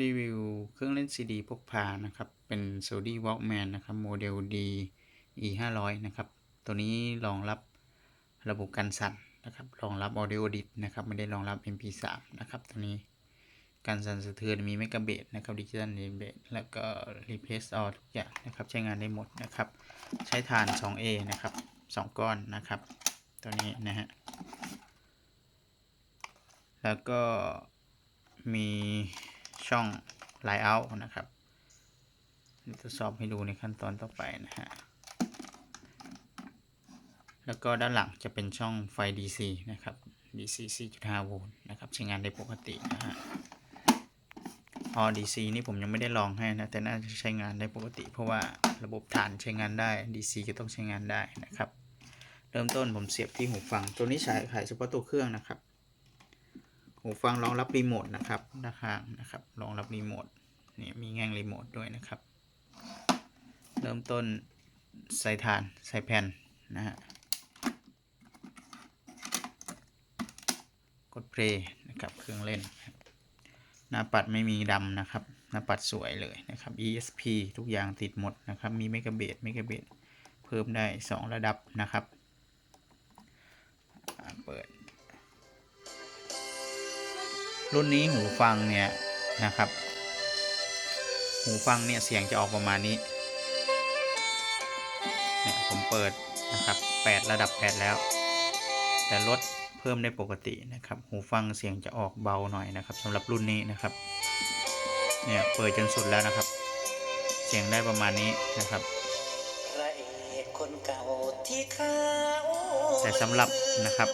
รีวิวเครื่องเล่นซีดีพกพานะครับ เป็น Sony Walkman นะครับ โมเดล D E 5 0 0นะครับ ตัวนี้รองรับระบบกันสั่นนะครับ รองรับ Audio Dit นะครับ ไม่ได้รองรับ MP3 นะครับ ตัวนี้ การสั่นสะเทือนมี m มกะเบ t นะครับ ดิจิตอลเ a เบ e แล้วก็ Replace All ทุกอย่างนะครับ ใช้งานได้หมดนะครับ ใช้ฐาน 2A นะครับ 2 ก้อนนะครับ ตัวนี้นะฮะ แล้วก็มี ช่อง Line Out นะครับทดสอบให้ดูในขั้นตอนต่อไปนะฮะ แล้วก็ด้านหลังจะเป็นช่องไฟ DC นะครับ DC 4.5 โวลต์นะครับใช้งานได้ปกตินะฮะพอ DC นี่ผมยังไม่ได้ลองให้นะ แต่น่าจะใช้งานได้ปกติ เพราะว่าระบบฐานใช้งานได้ DC ก็ต้องใช้งานได้นะครับ เริ่มต้นผมเสียบที่หูฟัง ตัวนี้ใช้ขายเฉพาะตัวเครื่องนะครับ หูฟังรองรับรีโมทนะครับด้านข้างนะครับรองรับรีโมทนี่มีแง่งรีโมทด้วยนะครับ เริ่มต้นใส่ฐานใส่แผ่นนะฮะกดเพลย์นะครับเครื่องเล่น หน้าปัดไม่มีดำนะครับ หน้าปัดสวยเลยนะครับ ESP ทุกอย่างติดหมดนะครับ มีเมกะเบตเมกะเบตเพิ่มได้ 2 ระดับนะครับ เปิด รุ่นนี้หูฟังเนี่ยนะครับ หูฟังเนี่ยเสียงจะออกประมาณนี้เนี่ยผมเปิดนะครับ8ระดับ 8 แล้ว แต่ลดเพิ่มได้ปกตินะครับ หูฟังเสียงจะออกเบาหน่อยนะครับสำหรับรุ่นนี้นะครับเนี่ยเปิดจนสุดแล้วนะครับ เสียงได้ประมาณนี้นะครับพระเอกคนเก่าที่เขาแต่สำหรับนะครับ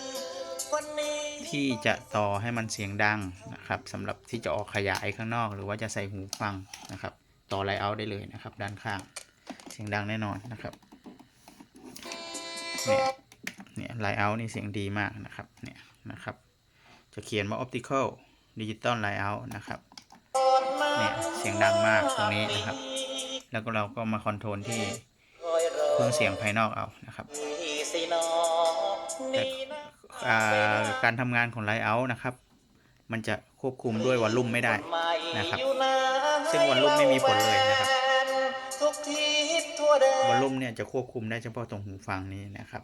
วันนี้ ที่จะต่อให้มันเสียงดังนะครับสำหรับที่จะออกขยายข้างนอก หรือว่าจะใส่หูฟังนะครับ ต่อไลเอาได้เลยนะครับ ด้านข้างเสียงดังแน่นอนนะครับเนี่ยเนี่ยไลเอานี่เสียงดีมากนะครับเนี่ยนะครับจะเขียนว่า optical digital layout นะครับเนี่ยเสียงดังมากตรงนี้นะครับ แล้วก็เราก็มาคอนโทรลที่เครื่องเสียงภายนอกเอานะครับ การทำงานของไลเอานะครับ มันจะควบคุมด้วยวอลลุ่มไม่ได้นะครับ ซึ่งวอลลุ่มไม่มีผลเลยนะครับวอลลุ่มเนี่ยจะควบคุมได้เฉพาะตรงหูฟังนี้นะครับ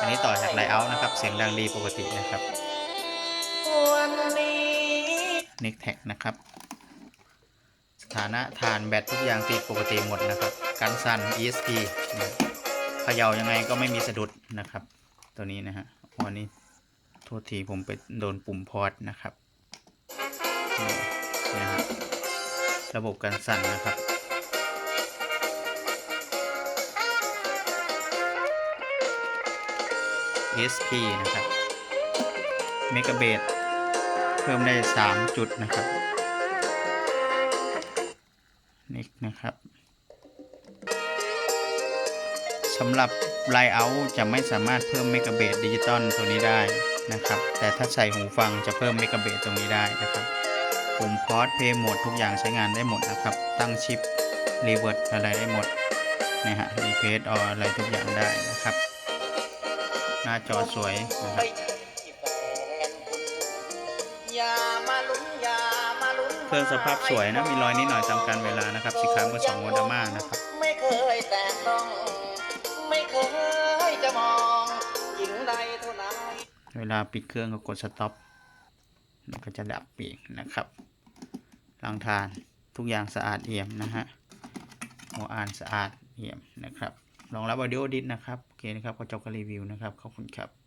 อันนี้ต่อจากไลเอานะครับ เสียงดังดีปกตินะครับนนี้นิกแท็กนะครับ สถานะฐานแบตทุกอย่างติดปกติหมดนะครับการสั่น ESP เขย่ายังไงก็ไม่มีสะดุดนะครับ ตัวนี้นะฮะ วันนี้โทษทีผมไปโดนปุ่มพอดนะครับนี่นะฮะระบบการสั่นนะครับ SP นะครับ เมกะเบตเพิ่มได้ 3 จุดนะครับ นี่นะครับ สำหรับไลเอาจะไม่สามารถเพิ่มเมกะเบตดิจิตอลตัวนี้ได้นะครับ แต่ถ้าใส่หูฟังจะเพิ่มเมกะเบตตรงนี้ได้นะครับปุ่มพอดเพย์โหมดทุกอย่างใช้งานได้หมดนะครับ ตั้งชิปรีเวิร์ดอะไรได้หมดนะฮะรีเพสออะไรทุกอย่างได้นะครับ หน้าจอสวยนะครับไม่ใช่แฟนคุณอย่ามาลุ้นอย่ามาลุ้นเครื่องสภาพสวยนะมีรอยนิดหน่อยตามการเวลานะครับ สิค้ามือสองโมดาม่านะครับ เวลาปิดเครื่องก็กดสต็อปมันก็จะดับปีกนะครับลังทานทุกอย่างสะอาดเอี่ยมนะฮะหัวอ่านสะอาดเอี่ยมนะครับรองรับ Audio Dit นะครับโอเคนะครับก็จบการรีวิวนะครับขอบคุณครับ